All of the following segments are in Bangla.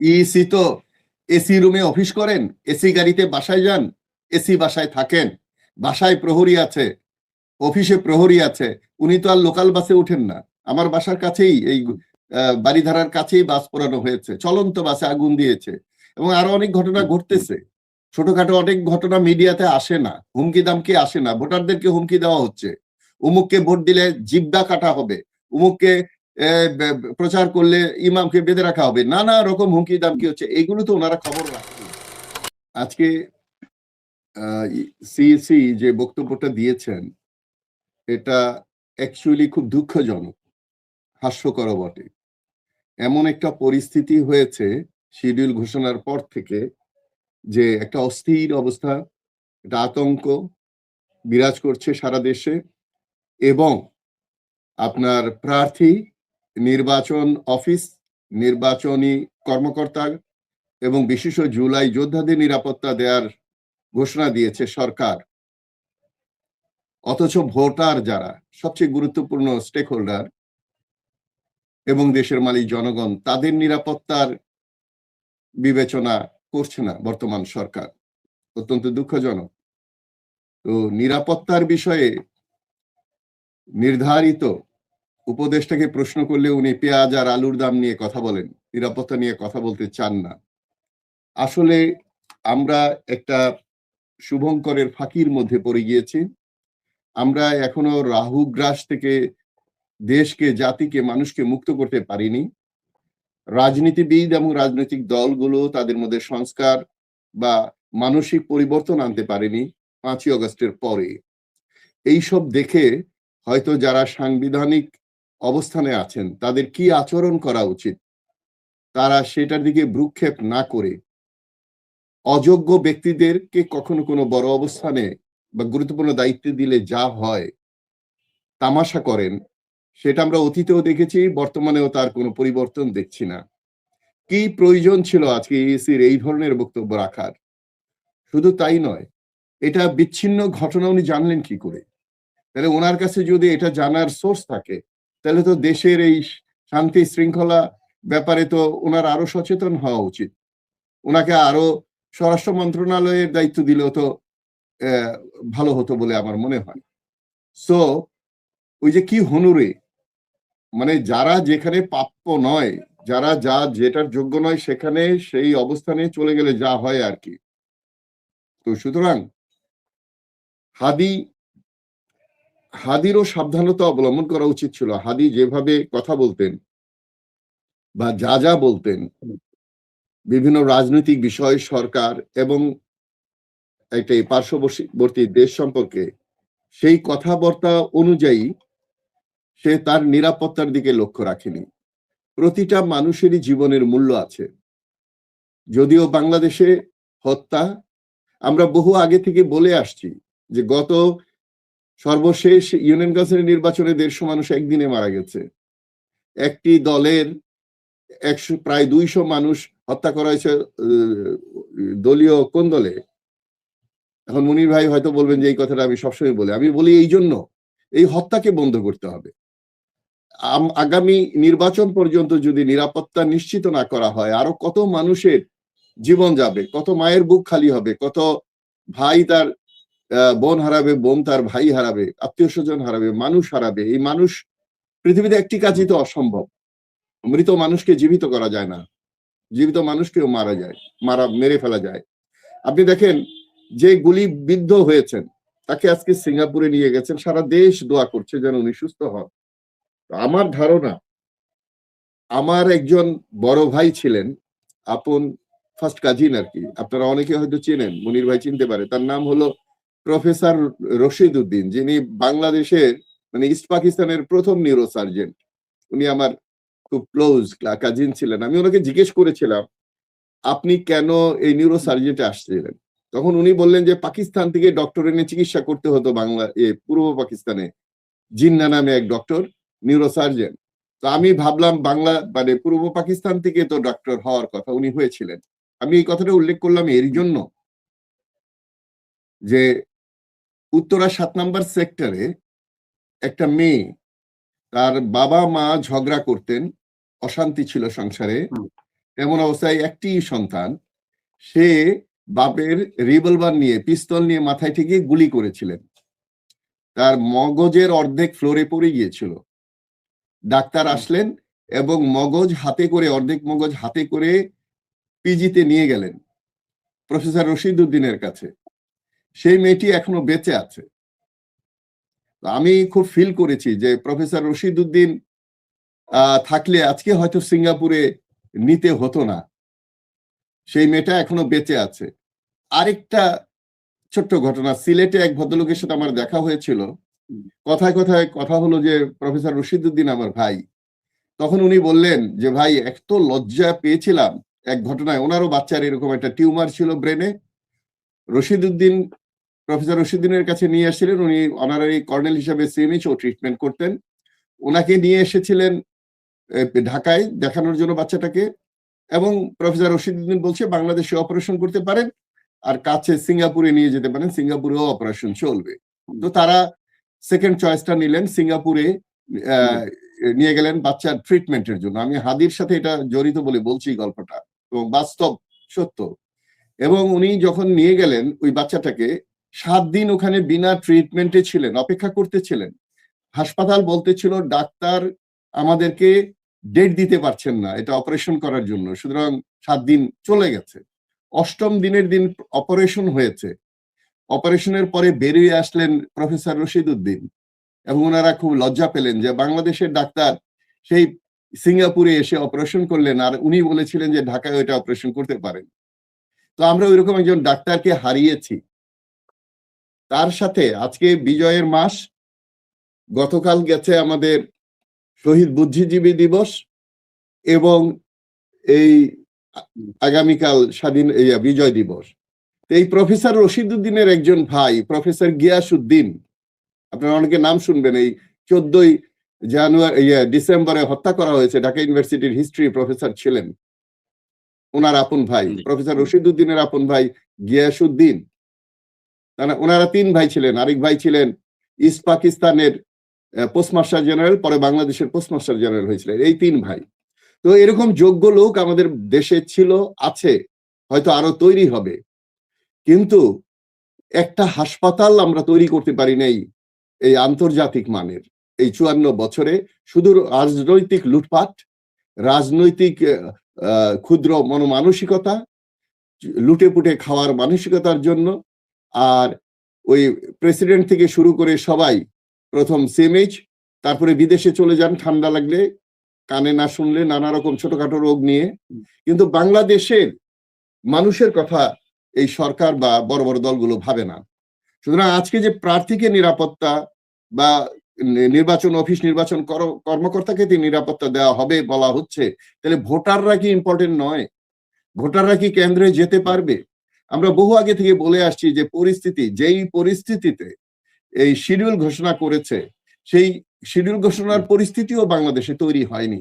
ইসি তো এসি রুমে অফিস করেন এসি গাড়িতে বাসায় যান এসি বাসায় থাকেন। বাসায় প্রহরী আছে অফিসে প্রহরী আছে। উনি তো আর লোকাল বাসে উঠেন না। আমার বাসার কাছেই এই বাড়িধারার কাছেই বাস পড়ানো হয়েছে। চলন্ত বাসে আগুন দিয়েছে। এবং আরও অনেক ঘটনা ঘটতেছে। ছোটখাটো অনেক ঘটনা মিডিয়াতে আসে না, হুমকি দামকি আসে না। ভোটারদেরকে হুমকি দেওয়া হচ্ছে। উমুককে ভোট দিলে জিব্বা কাটা হবে। উমুককে প্রচার করলে ইমামকে বেঁধে রাখা হবে। নানা রকম হুমকি দামকি হচ্ছে। এগুলো তো ওনারা খবর রাখছেন। আজকে সিএসি যে বক্তব্যটা দিয়েছেন, এটা অ্যাকচুয়ালি খুব দুঃখজনক, হাস্যকর বটে। এমন একটা পরিস্থিতি হয়েছে শিডিউল ঘোষণার পর থেকে যে একটা অস্থির অবস্থা, একটা আতঙ্ক বিরাজ করছে সারা দেশে এবং আপনার প্রার্থী নির্বাচন অফিস, নির্বাচনী কর্মকর্তা এবং বিশেষ জুলাই যোদ্ধাদের নিরাপত্তা দেওয়ার ঘোষণা দিয়েছে সরকার। অথচ ভোটার যারা, সবচেয়ে গুরুত্বপূর্ণ স্টেক হোল্ডার এবং দেশের মালিক জনগণ, তাদের নিরাপত্তার বিবেচনা করছে না বর্তমান সরকার। অত্যন্ত দুঃখজনক। তো নিরাপত্তার বিষয়ে নির্ধারিত উপদেশটাকে প্রশ্ন করলে উনি পেঁয়াজ আর আলুর দাম নিয়ে কথা বলেন, নিরাপত্তা নিয়ে কথা বলতে চান না। আসলে আমরা একটা শুভঙ্করের ফাঁকির মধ্যে পড়ে গিয়েছি। আমরা এখনও রাহু গ্রাস থেকে দেশকে, জাতিকে, মানুষকে মুক্ত করতে পারিনি। রাজনীতিবিদ এবং রাজনৈতিক দলগুলো তাদের মধ্যে সংস্কার বা মানসিক পরিবর্তন আনতে পারেনি পাঁচই অগস্টের পরে। এইসব দেখে হয়তো যারা সাংবিধানিক অবস্থানে আছেন, তাদের কি আচরণ করা উচিত? তারা সেটার দিকে ভ্রুক্ষেপ না করে অযোগ্য ব্যক্তিদেরকে কখনো কোনো বড় অবস্থানে বা গুরুত্বপূর্ণ দায়িত্ব দিলে যা হয়, তামাশা করেন, সেটা আমরা অতীতেও দেখেছি, বর্তমানেও তার কোনো পরিবর্তন দেখছি না। কি প্রয়োজন ছিল আজকে ইসির এই ধরনের বক্তব্য রাখার? শুধু তাই নয়, এটা বিচ্ছিন্ন ঘটনা উনি জানলেন কি করে? তাহলে ওনার কাছে যদি এটা জানার সোর্স থাকে তাহলে তো দেশের এই শান্তি শৃঙ্খলা ব্যাপারে তো ওনার আরও সচেতন হওয়া উচিত। ওনাকে আরও স্বরাষ্ট্র মন্ত্রণালয়ের দায়িত্ব দিলেও তো ভালো হতো বলে আমার মনে হয়। সো ওই যে কি হনুরে মানে যারা যেখানে প্রাপ্য নয়, যারা যা যেটার যোগ্য নয় সেখানে সেই অবস্থানে চলে গেলে যা হয় আর কি। তো সুতরাং, হাদি হাদিরও সাবধানতা অবলম্বন করা উচিত ছিল। হাদি যেভাবে কথা বলতেন বা যা যা বলতেন, বিভিন্ন রাজনৈতিক বিষয়, সরকার এবং একটা পার্শ্ববর্তী দেশ সম্পর্কে সেই কথাবার্তা অনুযায়ী সে তার নিরাপত্তার দিকে লক্ষ্য রাখেনি। প্রতিটা মানুষেরই জীবনের মূল্য আছে। যদিও বাংলাদেশে হত্যা, আমরা বহু আগে থেকে বলে আসছি যে গত সর্বশেষ ইউনিয়ন কাউন্সিলের নির্বাচনে দেড়শো মানুষ একদিনে মারা গেছে। একটি দলের একশো, প্রায় দুইশো মানুষ হত্যা করা হয়েছে দলীয় কোন দলে? এখন মুনির ভাই হয়তো বলবেন যে এই কথাটা আমি সবসময় বলি। আমি বলি এই জন্য, এই হত্যাকে বন্ধ করতে হবে। আগামী নির্বাচন পর্যন্ত যদি নিরাপত্তা নিশ্চিত না করা হয়, আরও কত মানুষের জীবন যাবে, কত মায়ের বুক খালি হবে, কত ভাই তার বোন হারাবে, বোন তার ভাই হারাবে আত্মীয় স্বজন হারাবে, মানুষ হারাবে, এই মানুষ পৃথিবীতে একটি কাজই তো অসম্ভব। মৃত মানুষকে জীবিত করা যায় না। জীবিত মানুষকেও মারা যায়, মারা, মেরে ফেলা যায়। আপনি দেখেন, যে গুলি বিদ্ধ হয়েছেন, তাকে আজকে সিঙ্গাপুরে নিয়ে গেছেন, সারা দেশ দোয়া করছে যেন উনি সুস্থ হন। আমার ধারণা, আমার একজন বড় ভাই ছিলেন, আপন ফার্স্ট কাজিন আর কি। আপনারা অনেকে হয়তো চেনেন, মনির ভাই চিনতে পারে। তার নাম হলো প্রফেসর রশিদ উদ্দিন যিনি বাংলাদেশের মানে ইস্ট পাকিস্তানের প্রথম নিউরো সার্জেন্ট উনি আমার খুব ক্লোজ কাজিন ছিলেন। আমি ওনাকে জিজ্ঞেস করেছিলাম, আপনি কেন এই নিউরো সার্জেন্টে আসছিলেন? তখন উনি বললেন যে, পাকিস্তান থেকে ডক্টর এনে চিকিৎসা করতে হতো বাংলা, এ, পূর্ব পাকিস্তানে। জিন্না নামে এক ডক্টর নিউরো সার্জন তো আমি ভাবলাম, বাংলা মানে পূর্ব পাকিস্তান থেকে তো ডক্টর হওয়ার কথা, উনি হয়েছিলেন। আমি এই কথাটা উল্লেখ করলাম এর জন্য যে উত্তরা সাত নম্বর সেক্টরে একটা মেয়ে তার বাবা মা ঝগড়া করতেন অশান্তি ছিল সংসারে। এমন অবস্থায় একটি সন্তান সে বাপের রিভলভার নিয়ে পিস্তল নিয়ে মাথায় থেকে গুলি করেছিলেন। তার মগজের অর্ধেক ফ্লোরে পড়ে গিয়েছিল। ডাক্তার আসলেন এবং মগজ হাতে করে অর্ধেক মগজ হাতে করে পিজিতে নিয়ে গেলেন। প্রফেসর রশিদ উদ্দিনের কাছে। সেই মেয়েটি এখনও বেঁচে আছে। আমি খুব ফিল করেছি যে প্রফেসর রশিদ উদ্দিন আহ, থাকলে আজকে হয়তো সিঙ্গাপুরে নিতে হতো না। সেই মেয়েটা এখনও বেঁচে আছে। আরেকটা ছোট্ট ঘটনা সিলেটে এক ভদ্রলোকের সাথে আমার দেখা হয়েছিল। কথায় কথায় কথা হলো যে প্রফেসর রশিদ উদ্দিন আমার ভাই। তখন উনি বললেন যে ভাই এত লজ্জা পেয়েছিলাম এক ঘটনায়। ওনারও বাচ্চার এরকম একটা টিউমার ছিল ব্রেনে। রশিদ উদ্দিন প্রফেসর রশিদুদ্দিনের কাছে নিয়ে আসছিলেন। উনি অনারারি কর্নেল হিসাবে সিএমএইচ ও ট্রিটমেন্ট করতেন। ওনাকে নিয়ে এসেছিলেন ঢাকায় দেখানোর জন্য বাচ্চাটাকে এবং প্রফেসর রশিদুদ্দিন বলছে বাংলাদেশে অপারেশন করতে পারেন আর কাছে সিঙ্গাপুরে নিয়ে যেতে পারেন। সিঙ্গাপুরেও অপারেশন চলবে। তো তারা সেকেন্ড চয়েসটা নিলেন সিঙ্গাপুরে নিয়ে গেলেন বাচ্চার ট্রিটমেন্টের জন্য। আমি হাদির সাথে এটা জড়িত বলে বলছি গল্পটা এবং বাস্তব সত্য। এবং উনি যখন নিয়ে গেলেন ওই বাচ্চাটাকে সাত দিন ওখানে বিনা ট্রিটমেন্টে ছিলেন, অপেক্ষা করতেছিলেন। হাসপাতাল বলতেছিল, ডাক্তার আমাদেরকে ডেট দিতে পারছেন না, এটা অপারেশন করার জন্য। সুতরাং সাত দিন চলে গেছে। অষ্টম দিনের দিন অপারেশন হয়েছে। অপারেশনের পরে বেরিয়ে আসলেন প্রফেসর রশিদ উদ্দিন এবং ওনারা খুব লজ্জা পেলেন যে বাংলাদেশের ডাক্তার সেই সিঙ্গাপুরে এসে অপারেশন করলেন আর উনি বলেছিলেন যে ঢাকায় ওইটা অপারেশন করতে পারেন। তো আমরা ওইরকম একজন ডাক্তারকে হারিয়েছি। তার সাথে আজকে বিজয়ের মাস। গতকাল গেছে আমাদের শহীদ বুদ্ধিজীবী দিবস এবং এই আগামীকাল স্বাধীন বিজয় দিবস। এই প্রফেসর রশিদুদ্দিনের একজন ভাই প্রফেসর গিয়াসউদ্দিন আপনারা অনেকে নাম শুনবেন এই চোদ্দই জানুয়ারি ইয়ে, ডিসেম্বরে হত্যা করা হয়েছে ঢাকা ইউনিভার্সিটির হিস্ট্রি প্রফেসর ছিলেন। ওনার আপন ভাই। প্রফেসর রশিদুদ্দিনের আপন ভাই গিয়াসউদ্দিন তারা ওনারা তিন ভাই ছিলেন, আরেক ভাই ছিলেন ইস্ট পাকিস্তানের পোস্ট মাস্টার জেনারেল পরে বাংলাদেশের পোস্ট মাস্টার জেনারেল হয়েছিলেন, এই তিন ভাই। তো এরকম যোগ্য লোক আমাদের দেশে ছিল, আছে, হয়তো আরও তৈরি হবে। কিন্তু একটা হাসপাতাল আমরা তৈরি করতে পারি নাই এই আন্তর্জাতিক মানের, এই চুয়ান্ন বছরে। শুধু রাজনৈতিক লুটপাট, রাজনৈতিক ক্ষুদ্র মনমানসিকতা লুটে পুটে খাওয়ার মানসিকতার জন্য আর ওই প্রেসিডেন্ট থেকে শুরু করে সবাই প্রথম সিএমএইচ তারপরে বিদেশে চলে যান, ঠান্ডা লাগলে কানে না শুনলে নানা রকম ছোটখাটো রোগ নিয়ে। কিন্তু বাংলাদেশের মানুষের কথা এই সরকার বা বড় বড় দলগুলো ভাবে না। সুতরাং আজকে যে প্রার্থীকে নিরাপত্তা বা নির্বাচন অফিস নির্বাচন কর- কর্মকর্তাকে তিনি নিরাপত্তা দেওয়া হবে বলা হচ্ছে, তাহলে ভোটাররা কি ইম্পর্টেন্ট নয়? ভোটাররা কি কেন্দ্রে যেতে পারবে? আমরা বহু আগে থেকে বলে আসছি যে পরিস্থিতি, যেই পরিস্থিতিতে এই শিডিউল ঘোষণা করেছে, সেই শিডিউল ঘোষণার পরিস্থিতিও বাংলাদেশে তৈরি হয়নি।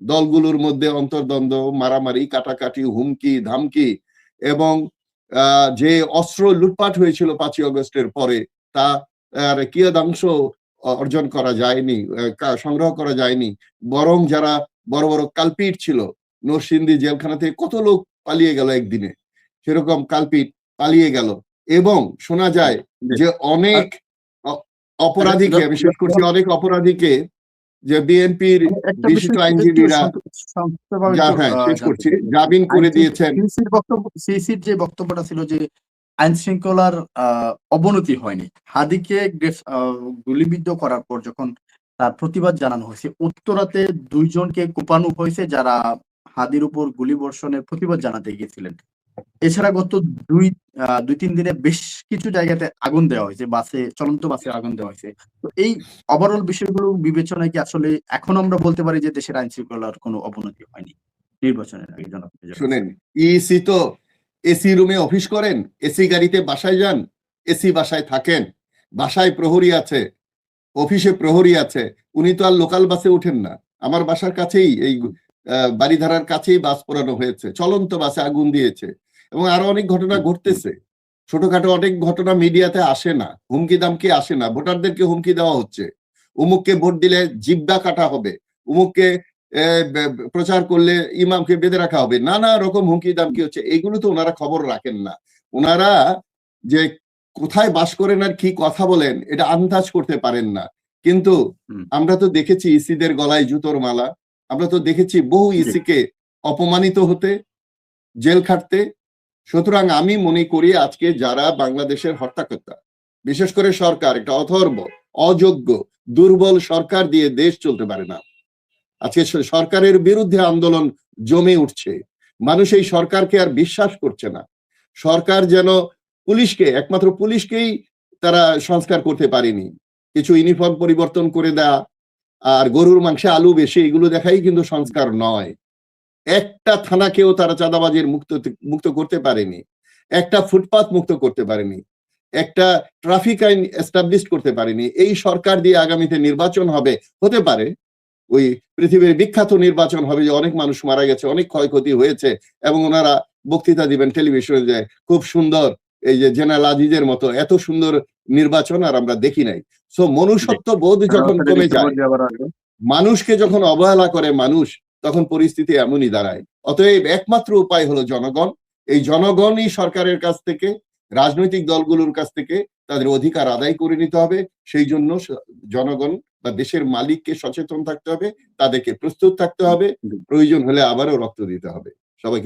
দলগুলোর মধ্যে অন্তর্দ্বন্দ্ব, মারামারি, কাটাকাটি, হুমকি, ধামকি এবং যে অস্ত্র লুটপাট হয়েছিল পাঁচই আগস্টের পরে, তা, আর কিয়দাংশ অর্জন করা যায়নি সংগ্রহ করা যায়নি। বরং যারা বড় বড় কালপিট ছিল, নরসিংদী জেলখানা থেকে কত লোক পালিয়ে গেল একদিনে। সেরকম কালপিট পালিয়ে গেল। এবং শোনা যায় যে অনেক অপরাধীকে আমি শেষ করছি অনেক অপরাধীকে যে বিএনপির বিশিষ্ট আইনজীবীরা হ্যাঁ শেষ করছি জামিন করে দিয়েছেন। সিসির যে বক্তব্যটা ছিল যে আইন শৃঙ্খলার আহ, অবনতি হয়নি। হাদিকে গুলিবিদ্ধ করার পর যখন তার প্রতিবাদ জানানো হয়েছে উত্তরাতে দুইজনকে কোপানো হয়েছে যারা হাদির উপর গুলি বর্ষণের প্রতিবাদ জানাতে গিয়েছিলেন। এছাড়া গত দুই দুই, তিন দিনে বেশ কিছু জায়গাতে আগুন দেওয়া হয়েছে, বাসে, চলন্ত বাসে আগুন দেওয়া হয়েছে। তো এই ওভারঅল বিষয়গুলো বিবেচনায় কি আসলে এখন আমরা বলতে পারি যে দেশের আইন শৃঙ্খলার কোনো অবনতি হয়নি? নির্বাচনের আগে শুনেন ইসি তো এসি রুমে অফিস করেন এসি গাড়িতে বাসায় যান এসি বাসায় থাকেন, বাসায় প্রহরী আছে অফিসে প্রহরী আছে, উনি তো আর লোকাল বাসে উঠেন না। আমার বাসার কাছেই এই বাড়িধারার কাছেই বাস পড়ানো হয়েছে। চলন্ত বাসে আগুন দিয়েছে। এবং আরও অনেক ঘটনা ঘটতেছে। ছোটখাটো অনেক ঘটনা মিডিয়াতে আসে না। হুমকি দামকি আসে না। ভোটারদেরকে হুমকি দেওয়া হচ্ছে। উমুককে ভোট দিলে জিব্বা কাটা হবে। উমুককে প্রচার করলে ইমামকে বেঁধে রাখা হবে। নানা রকম হুমকি দামকি হচ্ছে। এগুলো তো ওনারা খবর রাখেন না। ওনারা যে কোথায় বাস করেন আর কি কথা বলেন এটা আন্দাজ করতে পারেন না। কিন্তু আমরা তো দেখেছি ইসিদের গলায় জুতোর মালা। আমরা তো দেখেছি বহু। ইসিকে অপমানিত হতে জেল খাটতে। সুতরাং আমি মনে করি আজকে যারা বাংলাদেশের হর্তাকর্তা বিশেষ করে সরকার একটা অথর্ব অযোগ্য দুর্বল সরকার দিয়ে দেশ চলতে পারে না। আজকে সরকারের বিরুদ্ধে আন্দোলন জমে উঠছে। মানুষ এই সরকারকে আর বিশ্বাস করছে না। সরকার যেন পুলিশকে একমাত্র পুলিশকেই তারা সংস্কার করতে পারেনি। কিছু ইউনিফর্ম পরিবর্তন করে দেয়া আর গরুর মাংসে আলু বেশি, এগুলো দেখাই কিন্তু সংস্কার নয়। একটা থানাকেও তারা চাঁদাবাজির মুক্ত মুক্ত করতে পারেনি। একটা ফুটপাত মুক্ত করতে পারেনি। একটা ট্রাফিক আইন এস্টাবলিশ করতে পারেনি। এই সরকার দিয়ে আগামীতে নির্বাচন হবে, হতে পারে। ওই পৃথিবীর বিখ্যাত নির্বাচন হবে যে অনেক মানুষ মারা গেছে, অনেক ক্ষয়ক্ষতি হয়েছে এবং ওনারা বক্তৃতা দিবেন টেলিভিশনে যে খুব সুন্দর, এই যে জেনারেল আজিজের মতো, এত সুন্দর নির্বাচন আর আমরা দেখি নাই। সো মনুষ্যত্ব বোধ যখন কমে যায় মানুষকে যখন অবহেলা করে মানুষ তখন পরিস্থিতি এমনই দাঁড়ায়। অতএব একমাত্র উপায় হলো জনগণ। এই জনগণই সরকারের কাছ থেকে রাজনৈতিক দলগুলোর কাছ থেকে তাদের অধিকার আদায় করে নিতে হবে। সেই জন্য জনগণ বা দেশের মালিককে সচেতন থাকতে হবে তাদেরকে প্রস্তুত থাকতে হবে। প্রয়োজন হলে আবারও রক্ত দিতে হবে। সবাইকে